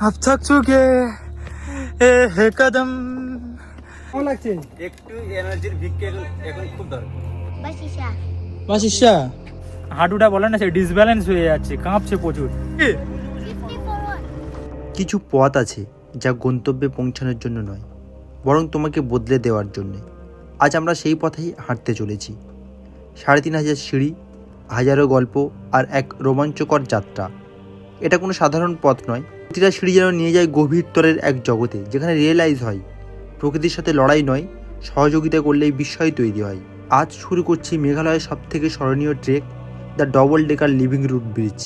अब थक चुके ए है कदम কেমন লাগছে একটু এনার্জির ভিক্ষা এখন এখন খুব দরকার बस ईशा বাস ইসা হাঁটুটা বলে না সে ডিসব্যালেন্স হয়ে যাচ্ছে কাঁপছে প্রচুর फिफ्टी फोर वन কিছু পথ আছে যা গন্তব্যে পৌঁছানোর জন্য নয় বরং তোমাকে বদলে দেওয়ার জন্যে আজ আমরা সেই পথেই হাঁটতে চলেছি সাড়ে তিন হাজার সিঁড়ি হাজারো গল্প আর এক রোমাঞ্চকর যাত্রা এটা কোনো সাধারণ পথ নয় প্রতিটা সিঁড়ি যেন নিয়ে যায় গভীর তরের এক জগতে, যেখানে রিয়েলাইজ হয়, প্রকৃতির সাথে লড়াই নয়, সহযোগিতা করলেই বিস্ময় তৈরি হয়। আজ শুরু করছি মেঘালয়ের সবথেকে স্মরণীয় trek the double decker living root bridge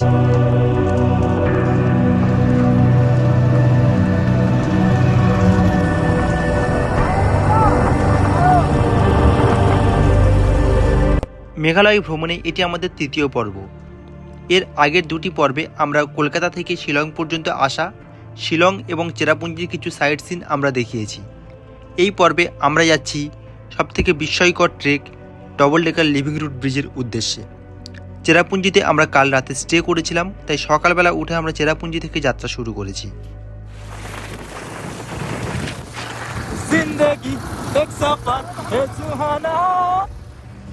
Meghalaya ভ্রমণে এটি আমাদের তৃতীয় পর্ব। এর আগের দুটি পর্বে আমরা কলকাতা থেকে শিলং পর্যন্ত আসা শিলং এবং চেরাপুঞ্জির কিছু সাইট সিন আমরা দেখিয়েছি এই পর্বে আমরা যাচ্ছি সবথেকে বিস্ময়কর trek double decker living root ব্রিজের উদ্দেশ্যে চেরাপুঞ্জিতে আমরা কাল রাতে স্টে করেছিলাম তাই সকালবেলা উঠে আমরা চেরাপুঞ্জি থেকে যাত্রা শুরু করেছি जिंदगी एक सफर है सुहाना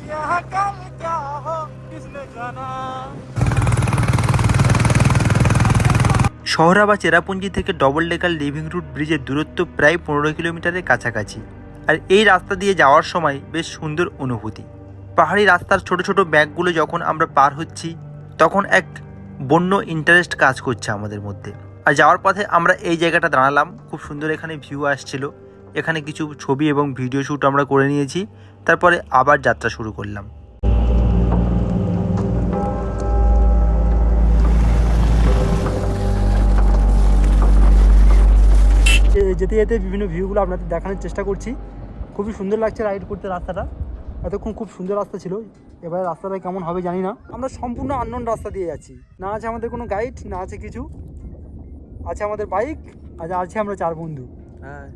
यहाँ कल क्या हो किसने जाना শহরা বা চেরাপুঞ্জি থেকে ডবল ডেকার লিভিং রুট ব্রিজের দূরত্ব প্রায় পনেরো কিলোমিটারের কাছাকাছি। আর এই রাস্তা দিয়ে যাওয়ার সময় বেশ সুন্দর অনুভূতি। পাহাড়ি রাস্তার ছোট ছোট ব্যাগগুলো যখন আমরা পার হচ্ছি, তখন এক বন্য ইন্টারেস্ট কাজ করছে আমাদের মধ্যে। আর যাওয়ার পথে আমরা এই জায়গাটা দাঁড়ালাম, খুব সুন্দর এখানে ভিউ আসছিল। এখানে কিছু ছবি এবং ভিডিও শ্যুট আমরা করে নিয়েছি। তারপরে আবার যাত্রা শুরু করলাম। যেতে যেতে বিভিন্ন ভিউগুলো আপনাদের দেখানোর চেষ্টা করছি। খুবই সুন্দর লাগছে রাইড করতে রাস্তাটা। এতক্ষণ খুব সুন্দর রাস্তা ছিল। এবার রাস্তাটা কেমন হবে জানি না। আমরা সম্পূর্ণ আননোন রাস্তা দিয়ে যাচ্ছি। না আছে আমাদের কোনো গাইড না আছে কিছু। আছে আমাদের বাইক আর আছে আমরা চার বন্ধু। হ্যাঁ।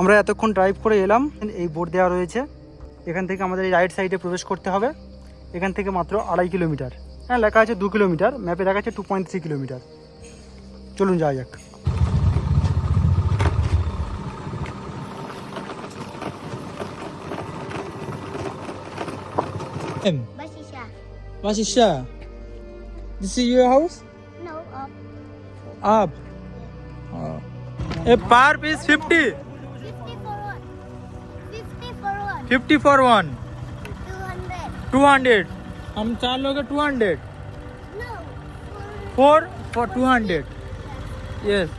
আমরা এতক্ষণ ড্রাইভ করে এলাম এই বোর্ড দেওয়া রয়েছে এখান থেকে আমাদের এই রাইট সাইডে প্রবেশ করতে হবে এখান থেকে মাত্র আড়াই কিলোমিটার হ্যাঁ লেখা আছে দু কিলোমিটার ম্যাপে লেখা আছে টু পয়েন্ট থ্রি কিলোমিটার চলুন যাওয়া যাক Basisha. Basisha. This is your house? No, uh. up. Up. Oh. A is 50. four one 50 for one. two hundred 200. हम चार लोग हैं 200. no Four for 200. Yes.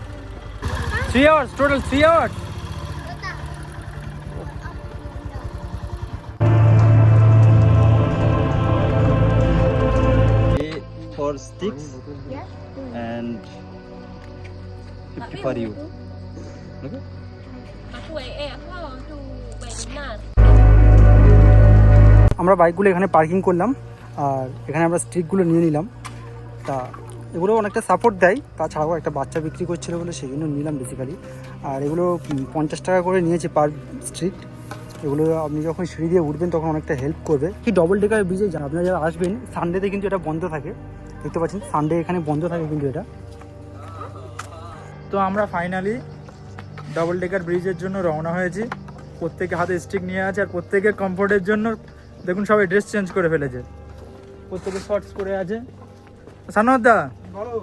Three hours total. Three hours. A for sticks yes and 50 for you. Okay? Aku eh aku tu baik benar. আমরা বাইকগুলো এখানে parking করলাম, আর এখানে আমরা স্ট্রিকগুলো নিয়ে নিলাম। তা এগুলো অনেকটা সাপোর্ট দেয়, তাছাড়াও একটা বাচ্চা বিক্রি করছিল বলে সেই জন্য নিলাম বেসিক্যালি আর এগুলো পঞ্চাশ টাকা করে নিয়েছে পার স্ট্রিট এগুলো আপনি যখন সিঁড়ি দিয়ে উঠবেন তখন অনেকটা হেল্প করবে। কি ডবল ডেকার ব্রিজে আপনারা যারা আসবেন সানডেতে কিন্তু এটা বন্ধ থাকে। দেখতে পাচ্ছেন সানডে এখানে বন্ধ থাকে কিন্তু এটা। তো আমরা ফাইনালি ডবল ডেকার ব্রিজের জন্য রওনা হয়েছি। প্রত্যেকে হাতে স্টিক নিয়ে আছে, আর প্রত্যেকের কমফোর্টের জন্য দেখুন সবাই ড্রেস চেঞ্জ করে ফেলেছে। প্রত্যেকে শর্টস করে আছে। সানদা বলো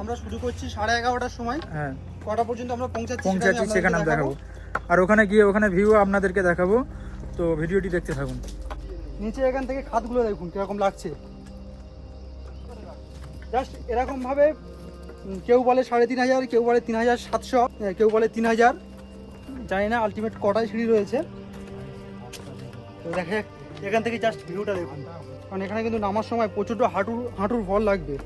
আমরা শুরু করছি সাড়ে এগারোটার সময়। হ্যাঁ। কটা পর্যন্ত আমরা পৌঁছাচ্ছি পৌঁছাচ্ছি সেখানে আমি দেখাবো। আর ওখানে গিয়ে ওখানে ভিউ আপনাদেরকে দেখাবো। তো ভিডিওটি দেখতে থাকুন। নিচে এখান থেকে খাতগুলো দেখুন কীরকম লাগছে। জাস্ট এরকম ভাবে কেউ বলে সাড়ে তিন হাজার কেউ বলে তিন হাজার সাতশো কেউ বলে তিন হাজার। জানি না আলটিমেট কটায় সিঁড়ি রয়েছে। তো দেখে এখান থেকে জাস্ট ভিউটা দেখুন। কারণ এখানে কিন্তু নামার সময় প্রচণ্ড হাঁটুর হাঁটুর ফল লাগবে।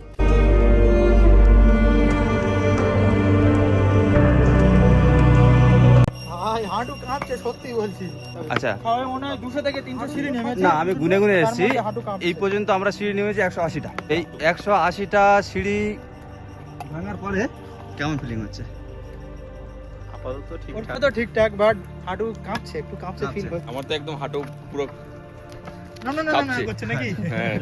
হাঁটু কাঁপছে সত্যি বলছি। আচ্ছা। না আমি গুনে গুনে এসেছি। হাঁটু এই পর্যন্ত আমরা সিঁড়ি নেমেছি একশো আশিটা। এই একশো আশিটা সিঁড়ি ভাঙার পরে কেমন ফিলিং হচ্ছে? আপাতত ঠিকঠাক। বাট হাঁটু কাঁপছে একটু কাঁপছে ফিল আমার তো একদম হাঁটু পুরো কাঁপছে। হ্যাঁ।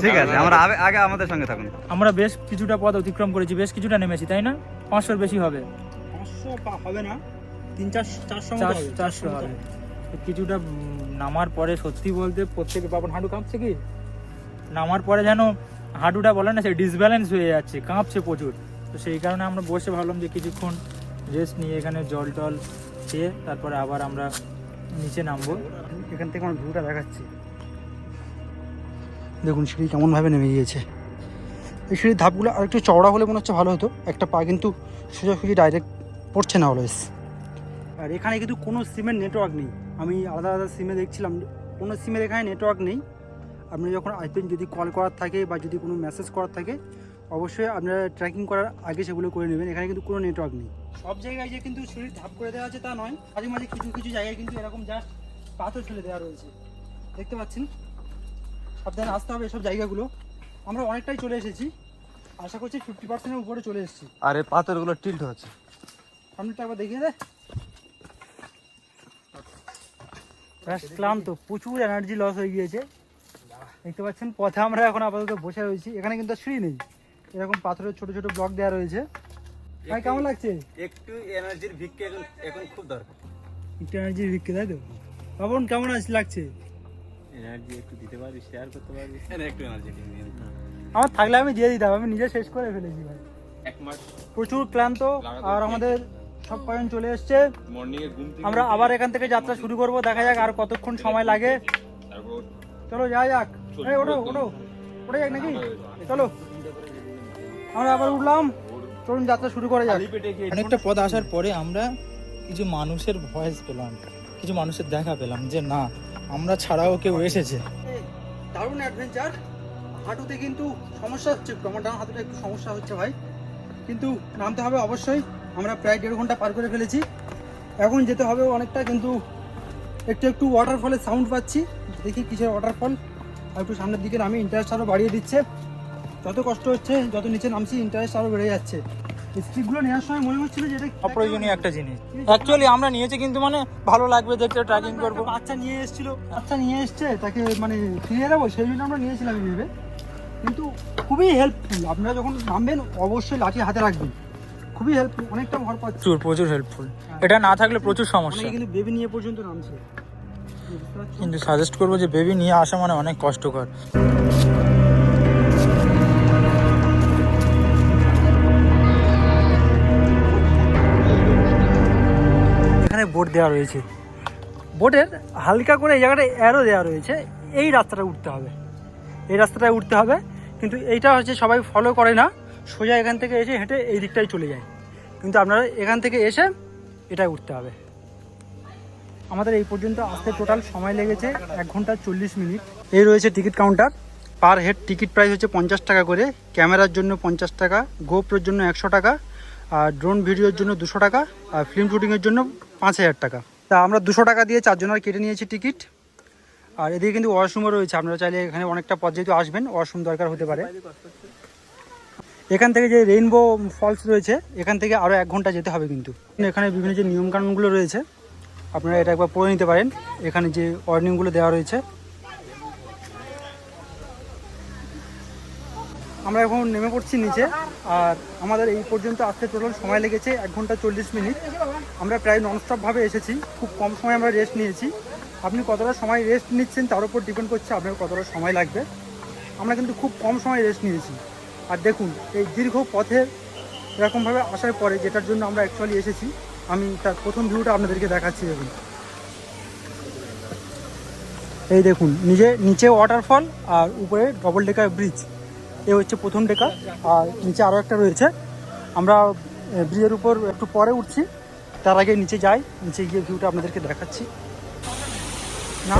ঠিক আছে আমরা আগে- আগে আমাদের সঙ্গে থাকুন। আমরা বেশ কিছুটা পথ অতিক্রম করেছি বেশ কিছুটা নেমেছি তাই না? পাঁচশোর বেশি হবে। পাঁচশো হবে না? তিন চার চারশো চারশো হবে। কিছুটা নামার পরে সত্যি বলতে প্রত্যেকে বাবন হাঁটু কাঁপছে কি? নামার পরে যেন হাঁটুটা বলে না সে ডিসব্যালেন্স হয়ে যাচ্ছে কাঁপছে প্রচুর। তো সেই কারণে আমরা বসে ভাবলাম যে কিছুক্ষণ রেস্ট নিয়ে এখানে জল টল খেয়ে তারপরে আবার আমরা নিচে নামবো। এখান থেকে আমার ভিউটা দেখাচ্ছি। দেখুন, সিঁড়ি কেমনভাবে নেমে গিয়েছে। এই সিঁড়ির ধাপগুলো আর একটু চওড়া হলে মনে হচ্ছে ভালো হতো। একটা পা কিন্তু সোজাসুজি ডাইরেক্ট পড়ছে না অলওয়েজ আর এখানে কিন্তু কোনো সিমের নেটওয়ার্ক নেই। আমি আলাদা আলাদা সিমে দেখছিলাম, কোনো সিমের এখানে নেটওয়ার্ক নেই। আপনি যখন আসবেন যদি কল করার থাকে বা যদি কোনো মেসেজ করার থাকে, অবশ্যই আপনারা ট্র্যাকিং করার আগে সেগুলো করে নেবেন। এখানে কিন্তু কোনো নেটওয়ার্ক নেই। সব জায়গায় যে কিন্তু শরীর ধাপ করে দেওয়া আছে তা নয়। মাঝে মাঝে কিছু কিছু জায়গায় কিন্তু এরকম জাস্ট পাথর ফেলে দেওয়া রয়েছে। দেখতে পাচ্ছেন? সাবধানে আসতে হবে এসব জায়গাগুলো। আমরা অনেকটাই চলে এসেছি। আশা করছি ফিফটি পার্সেন্টের উপরে চলে এসেছি। আর এই পাথরগুলো টিল্ট হচ্ছে। সামনেটা একবার দেখিয়ে দে। ব্যাস ক্লান্ত। প্রচুর এনার্জি লস হয়ে গিয়েছে। দেখতে পাচ্ছেন পথে আমরা এখন আপাতত বসে রয়েছি। এখানে কিন্তু আর সিঁড়ি নেই। এরকম পাথরের ছোট ছোট ব্লক দেওয়া রয়েছে। ভাই কেমন লাগছে? একটু এনার্জির ভিক্ষে এখন এখন খুব দরকার। একটু এনার্জি বিক্রি তাই তো? বাবন কেমন আছে লাগছে? এনার্জি একটু দিতে পারবি শেয়ার করতে পারবি একটু এনার্জি আমার থাকলে আমি দিয়ে দিতাম আমি নিজে শেষ করে ফেলেছি ভাই। এক মাস প্রচুর ক্লান্ত আর আমাদের সব কয়েন চলে এসছে। মর্নিং এ ঘুম থেকে আমরা আবার এখান থেকে যাত্রা শুরু করব দেখা যাক আর কতক্ষণ সময় লাগে। চলো যাওয়া যাক। এই ওঠো ওঠো। ওঠে যাক নাকি? চলো। আমরা আবার উঠলাম। চলুন যাত্রা শুরু করা যাক। অনেকটা পথ আসার পরে আমরা কিছু মানুষের ভয়েস পেলাম কিছু মানুষের দেখা পেলাম যে না আমরা ছাড়াও কেউ এসেছে। দারুণ অ্যাডভেঞ্চার হাঁটুতে কিন্তু সমস্যা হচ্ছে, আমার ডান হাঁটুতে একটু সমস্যা হচ্ছে ভাই। কিন্তু নামতে হবে অবশ্যই, আমরা প্রায় দেড় ঘণ্টা পার করে ফেলেছি। এখন যেতে হবে অনেকটা, কিন্তু একটু একটু ওয়াটারফলের সাউন্ড পাচ্ছি। দেখি কিসের ওয়াটারফল আর একটু সামনের দিকে নামি ইন্টারেস্ট আরও বাড়িয়ে দিচ্ছে। যত কষ্ট হচ্ছে, যত নিচে নামছি ইন্টারেস্ট আরও বেড়ে যাচ্ছে। স্টিকগুলো নেওয়ার সময় মনে হচ্ছিল যে এটা অপ্রয়োজনীয় একটা জিনিস। অ্যাকচুয়ালি আমরা নিয়েছি কিন্তু মানে ভালো লাগবে দেখতে ট্র্যাকিং করব। বাচ্চা নিয়ে এসেছিল বাচ্চা নিয়ে এসছে তাকে মানে ফিরিয়ে দেবো সেই জন্য আমরা নিয়েছিলাম ভেবে। কিন্তু খুবই হেল্পফুল আপনারা যখন নামবেন অবশ্যই লাঠি হাতে রাখবেন। খুবই হেল্পফুল অনেকটা ভর পাচ্ছে। প্রচুর প্রচুর হেল্পফুল এটা না থাকলে প্রচুর সমস্যা। কিন্তু বেবি নিয়ে পর্যন্ত নামছে। কিন্তু সাজেস্ট করব যে বেবি নিয়ে আসা মানে অনেক কষ্টকর। দেওয়া রয়েছে। বোটের হালকা করে এই জায়গাটা অ্যারো দেওয়া রয়েছে। এই রাস্তাটা উঠতে হবে। এই রাস্তাটায় উঠতে হবে। কিন্তু এইটা হচ্ছে সবাই ফলো করে না। সোজা এখান থেকে এসে হেঁটে এই দিকটাই চলে যায়। কিন্তু আপনারা এখান থেকে এসে এটাই উঠতে হবে। আমাদের এই পর্যন্ত আসতে টোটাল সময় লেগেছে এক ঘণ্টা চল্লিশ মিনিট। এই রয়েছে ticket counter per head ticket price হচ্ছে পঞ্চাশ টাকা করে। ক্যামেরার জন্য পঞ্চাশ টাকা। গোপ্রোর জন্য একশো টাকা। আর ড্রোন ভিডিওর জন্য দুশো টাকা, আর ফিল্ম শুটিংয়ের জন্য পাঁচ হাজার টাকা। তা আমরা দুশো টাকা দিয়ে চারজনের কেটে নিয়েছি টিকিট আর এদিকে কিন্তু ওয়াশরুমও রয়েছে, আপনারা চাইলে এখানে অনেকটা পথ যেহেতু আসবেন ওয়াশরুম দরকার হতে পারে। এখান থেকে যে রেইনবো ফলস রয়েছে, এখান থেকে আরও এক ঘণ্টা যেতে হবে কিন্তু। এখানে বিভিন্ন যে নিয়মকানুনগুলো রয়েছে, আপনারা এটা একবার পড়ে নিতে পারেন। এখানে যে ওয়ার্নিংগুলো দেওয়া রয়েছে আমরা এখন নেমে পড়ছি নিচে। আর আমাদের এই পর্যন্ত আসতে টোটাল সময় লেগেছে এক ঘণ্টা চল্লিশ মিনিট। আমরা প্রায় ননস্টপভাবে এসেছি। খুব কম সময় আমরা রেস্ট নিয়েছি। আপনি কতটা সময় রেস্ট নিচ্ছেন তার উপর ডিপেন্ড করছে আপনার কতটা সময় লাগবে। আমরা কিন্তু খুব কম সময় রেস্ট নিয়েছি। আর দেখুন, এই দীর্ঘ পথে এরকমভাবে আসার পরে যেটার জন্য আমরা অ্যাকচুয়ালি এসেছি, আমি তার প্রথম ভিউটা আপনাদেরকে দেখাচ্ছি, দেখুন। এই দেখুন, নিজে, নিচে ওয়াটারফল আর উপরে ডবল ডেকার ব্রিজ এ হচ্ছে প্রথম ডেকা, আর নিচে আরও একটা রয়েছে। আমরা ব্রিজের উপর একটু পরে উঠছি, তার আগে নিচে যাই, নিচে গিয়ে ভিউটা আপনাদেরকে দেখাচ্ছি। না?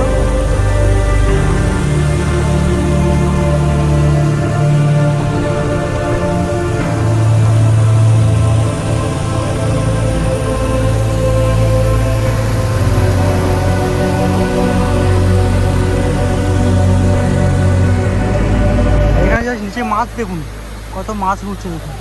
মাছ দেখুন, কত মাছ উঠছে দেখুন।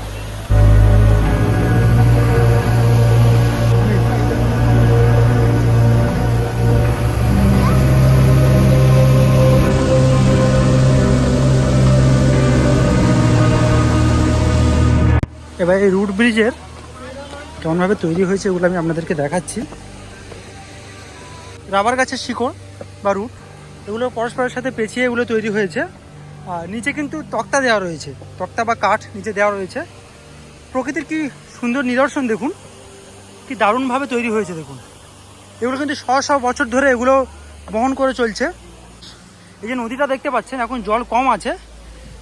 এবার এই রুট ব্রিজের কেমনভাবে তৈরি হয়েছে এগুলো আমি আপনাদেরকে দেখাচ্ছি। রাবার গাছের শিকড় বা রুট, এগুলো পরস্পরের সাথে পেঁচিয়ে এগুলো তৈরি হয়েছে। আর নিচে কিন্তু তক্তা দেওয়া রয়েছে। তক্তা বা কাঠ নিচে দেওয়া রয়েছে। প্রকৃতির কি সুন্দর নিদর্শন দেখুন। কি দারুণভাবে তৈরি হয়েছে দেখুন। এগুলো কিন্তু শ শ বছর ধরে এগুলো বহন করে চলছে। এই যে নদীটা দেখতে পাচ্ছেন, এখন জল কম আছে।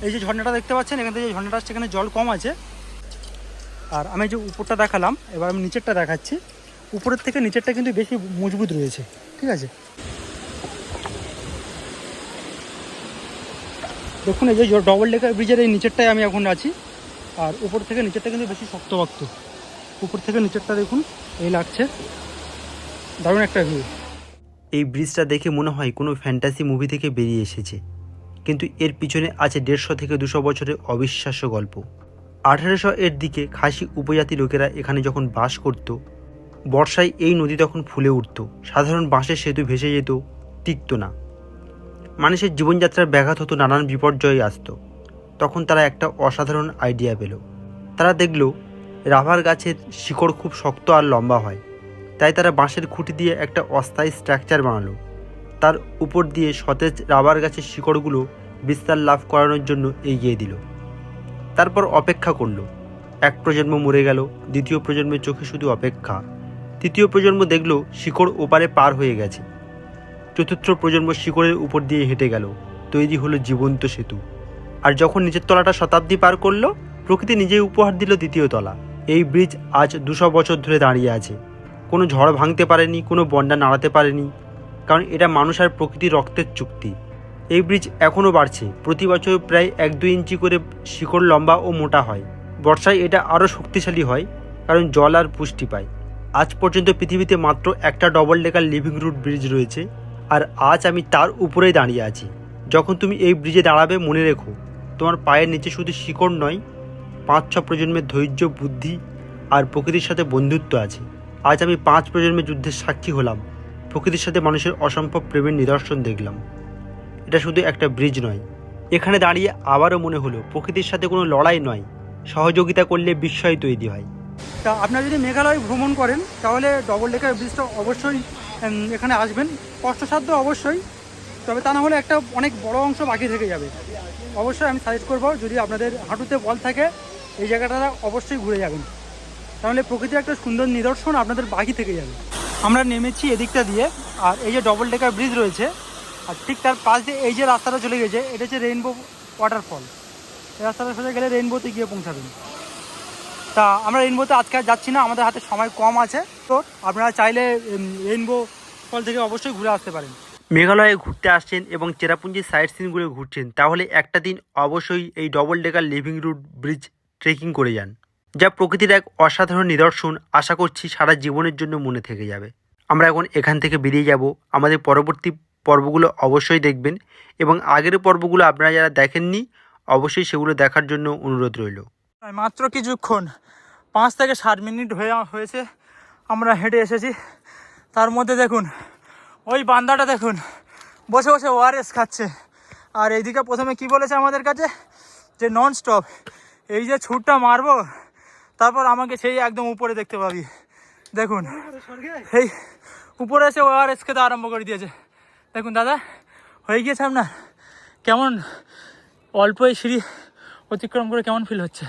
এই যে ঝর্ণাটা দেখতে পাচ্ছেন, এখান থেকে যে ঝর্ণাটা আসছে, এখানে জল কম আছে। আর আমি যে উপরটা দেখালাম, এবার আমি নিচেরটা দেখাচ্ছি। উপরের থেকে নিচেরটা কিন্তু বেশি মজবুত রয়েছে, ঠিক আছে? দেখুন, এই যে ডবল ডেকার ব্রিজের এই নিচেরটায় আমি এখন আছি। আর উপর থেকে নিচেরটা কিন্তু বেশি শক্ত শক্তভক্ত। উপর থেকে নিচেরটা দেখুন, এই লাগছে। দারুণ একটা ভিউ এই ব্রিজটা দেখে মনে হয় কোনো ফ্যান্টাসি মুভি থেকে বেরিয়ে এসেছে। কিন্তু এর পিছনে আছে দেড়শো থেকে দুশো বছরের অবিশ্বাস্য গল্প। আঠারোশো এর দিকে খাসি উপজাতি লোকেরা এখানে যখন বাস করত, বর্ষায় এই নদী তখন ফুলে উঠত। সাধারণ বাঁশের সেতু ভেসে যেত, টিকত না। মানুষের জীবনযাত্রার ব্যাঘাত হতো নানান বিপর্যয় আসত। তখন তারা একটা অসাধারণ আইডিয়া পেল। তারা দেখল রাবার গাছের শিকড় খুব শক্ত আর লম্বা হয়। তাই তারা বাঁশের খুঁটি দিয়ে একটা অস্থায়ী স্ট্রাকচার বানালো। তার উপর দিয়ে সতেজ রাবার গাছের শিকড়গুলো বিস্তার লাভ করানোর জন্য এগিয়ে দিল। তারপর অপেক্ষা করল। এক প্রজন্ম মরে গেল, দ্বিতীয় প্রজন্মের চোখে শুধু অপেক্ষা। তৃতীয় প্রজন্ম দেখল, শিকড় ওপারে পার হয়ে গেছে। চতুর্থ প্রজন্ম শিকড়ের উপর দিয়ে হেঁটে গেল। তৈরি হলো জীবন্ত সেতু। আর যখন নিচের তলাটা শতাব্দী পার করল, প্রকৃতি নিজেই উপহার দিল দ্বিতীয় তলা। এই ব্রিজ আজ দুশো বছর ধরে দাঁড়িয়ে আছে। কোনো ঝড় ভাঙতে পারেনি, কোনো বন্যা নাড়াতে পারেনি, কারণ এটা মানুষ আর প্রকৃতির রক্তের চুক্তি। এই ব্রিজ এখনও বাড়ছে। প্রতি বছর প্রায় এক দুই ইঞ্চি করে শিকড় লম্বা ও মোটা হয়। বর্ষায় এটা আরও শক্তিশালী হয়, কারণ জল আর পুষ্টি পায়। আজ পর্যন্ত পৃথিবীতে মাত্র একটা double decker living root bridge রয়েছে। আর আজ আমি তার উপরেই দাঁড়িয়ে আছি। যখন তুমি এই ব্রিজে দাঁড়াবে, মনে রেখো, তোমার পায়ের নিচে শুধু শিকড় নয় পাঁচ ছ প্রজন্মের ধৈর্য, বুদ্ধি আর প্রকৃতির সাথে বন্ধুত্ব আছে। আজ আমি পাঁচ প্রজন্মের যুদ্ধের সাক্ষী হলাম, প্রকৃতির সাথে মানুষের অসম্ভব প্রেমের নিদর্শন দেখলাম। এটা শুধু একটা ব্রিজ নয়। এখানে দাঁড়িয়ে আবারও মনে হলো, প্রকৃতির সাথে কোনো লড়াই নয়, সহযোগিতা করলে বিস্ময় তৈরি হয়। তা আপনারা যদি মেঘালয় ভ্রমণ করেন, তাহলে ডবল ডেকার ব্রিজটা অবশ্যই এখানে আসবেন। কষ্টসাধ্য অবশ্যই, তবে তা না হলে একটা অনেক বড় অংশ বাকি থেকে যাবে। অবশ্যই আমি সাজেস্ট করব, যদি আপনাদের হাঁটুতে বল থাকে, এই জায়গাটা অবশ্যই ঘুরে যাবেন। তাহলে প্রকৃতির একটা সুন্দর নিদর্শন আপনাদের বাকি থেকে যাবে। আমরা নেমেছি এদিকটা দিয়ে, আর এই যে ডবল ডেকার ব্রিজ রয়েছে, আর ঠিক তার পাশ দিয়ে এই যে রাস্তাটা চলে গেছে, এটা হচ্ছে রেইনবো ওয়াটারফল এই রাস্তাটা সোজা গেলে রেইনবোতে গিয়ে পৌঁছাবেন। তা আমরা রেইনবোতে আজকে আর যাচ্ছি না, আমাদের হাতে সময় কম আছে। তো আপনারা চাইলে রেইনবো ফল থেকে অবশ্যই ঘুরে আসতে পারেন। মেঘালয়ে ঘুরতে আসছেন এবং চেরাপুঞ্জির সাইট সিনগুলো ঘুরছেন, তাহলে একটা দিন অবশ্যই এই double decker living root bridge trekking করে যান, যা প্রকৃতির এক অসাধারণ নিদর্শন আশা করছি সারা জীবনের জন্য মনে থেকে যাবে। আমরা এখন এখান থেকে বেরিয়ে যাব, আমাদের পরবর্তী পর্বগুলো অবশ্যই দেখবেন এবং আগের পর্বগুলো আপনারা যারা দেখেননি, অবশ্যই সেগুলো দেখার জন্য অনুরোধ রইল। মাত্র কিছুক্ষণ, পাঁচ থেকে ষাট মিনিট হয়ে, হয়েছে, আমরা হেঁটে এসেছি। তার মধ্যে দেখুন, ওই বান্দাটা দেখুন, বসে বসে ওআরএস খাচ্ছে। আর এইদিকে প্রথমে কি বলেছে আমাদের কাছে? যে নন স্টপ এই যে ছুটটা মারবো, তারপর আমাকে সেই একদম উপরে দেখতে পাবি। দেখুন, এই উপরে এসে ওআরএস খেতে আরম্ভ করে দিয়েছে। দেখুন দাদা, হয়ে গিয়েছে আপনার? কেমন? অল্প এই সিঁড়ি অতিক্রম করে কেমন ফিল হচ্ছে?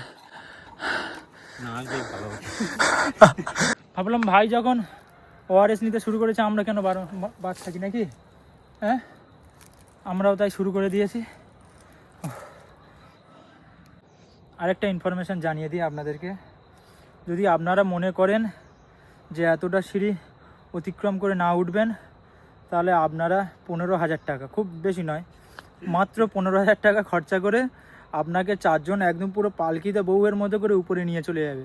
ভাবলাম ভাই যখন ওআরএস নিতে শুরু করেছে, আমরা কেন বারো- বাদ থাকি নাকি? হ্যাঁ? আমরাও তাই শুরু করে দিয়েছি। আরেকটা ইনফরমেশান জানিয়ে দিই আপনাদেরকে। যদি আপনারা মনে করেন যে এতটা সিঁড়ি অতিক্রম করে না উঠবেন, তাহলে আপনারা পনেরো হাজার টাকা, খুব বেশি নয়, মাত্র পনেরো হাজার টাকা খরচা করে আপনাকে চারজন একদম পুরো পালকিতে বউয়ের মতো করে উপরে নিয়ে চলে যাবে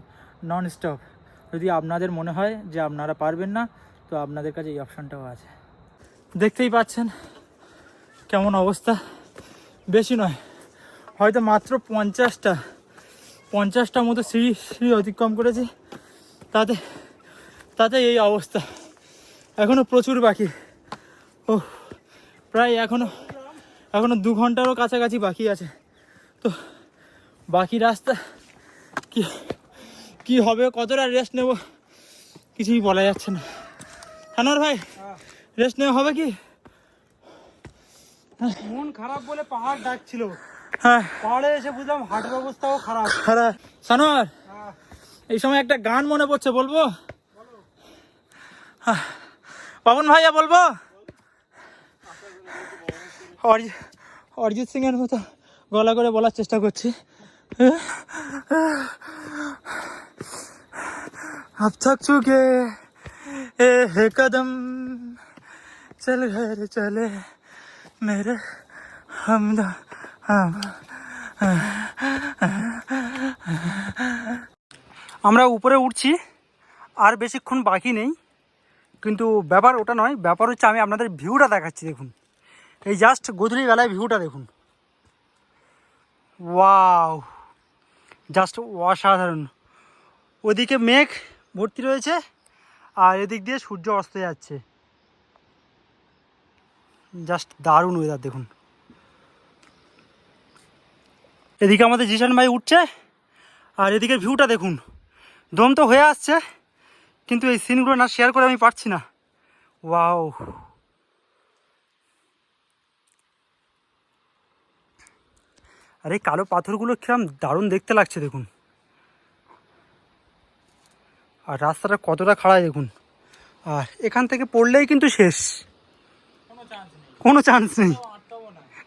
নন স্টপ যদি আপনাদের মনে হয় যে আপনারা পারবেন না, তো আপনাদের কাছে এই অপশানটাও আছে। দেখতেই পাচ্ছেন কেমন অবস্থা। বেশি নয়, হয়তো মাত্র পঞ্চাশটা পঞ্চাশটা মতো সিঁড়ি সিঁড়ি অতিক্রম করেছি। তাতে তাতে এই অবস্থা। এখনও প্রচুর বাকি। ও প্রায় এখনও এখনও দু ঘন্টারও কাছাকাছি বাকি আছে। তো বাকি রাস্তা কি কি হবে কতটা রেস্ট নেব কিছুই বলা যাচ্ছে না। সানোয়ার ভাই রেস্ট নেওয়া হবে কি? মন খারাপ বলে পাহাড় ডাকছিল। হ্যাঁ। পাহাড়ে এসে বুঝলাম হাটের অবস্থাও খারাপ। খারাপ। সানোয়ার হ্যাঁ। এই সময় একটা গান মনে পড়ছে বলব? হ্যাঁ। পাবন ভাইয়া বলব? অরি- অরিজিৎ সিং এর মতো। গলা করে বলার চেষ্টা করছি अब थक चुके ए है कदम चल घर चले मेरे हमदा हम আমরা উপরে উঠছি আর বেশিক্ষণ বাকি নেই কিন্তু ব্যাপার ওটা নয় ব্যাপার হচ্ছে আমি আপনাদের ভিউটা দেখাচ্ছি দেখুন এই জাস্ট গোধূলি বেলায় ভিউটা দেখুন ওয়াও জাস্ট অসাধারণ। ওদিকে মেঘ ভর্তি রয়েছে, আর এদিক দিয়ে সূর্য অস্ত যাচ্ছে। জাস্ট দারুণ ওয়েদার দেখুন। এদিকে আমাদের জিশান ভাই উঠছে, আর এদিকে ভিউটা দেখুন। দম তো হয়ে আসছে, কিন্তু এই সিনগুলো না শেয়ার করে আমি পারছি না। ওয়াও আরে কালো পাথরগুলো কিরম দারুণ দেখতে লাগছে, দেখুন। আর রাস্তাটা কতটা খাড়ায় দেখুন। আর এখান থেকে পড়লেই কিন্তু শেষ। কোনো চান্স নেই।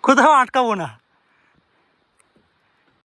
কোথাও আটকাবো না।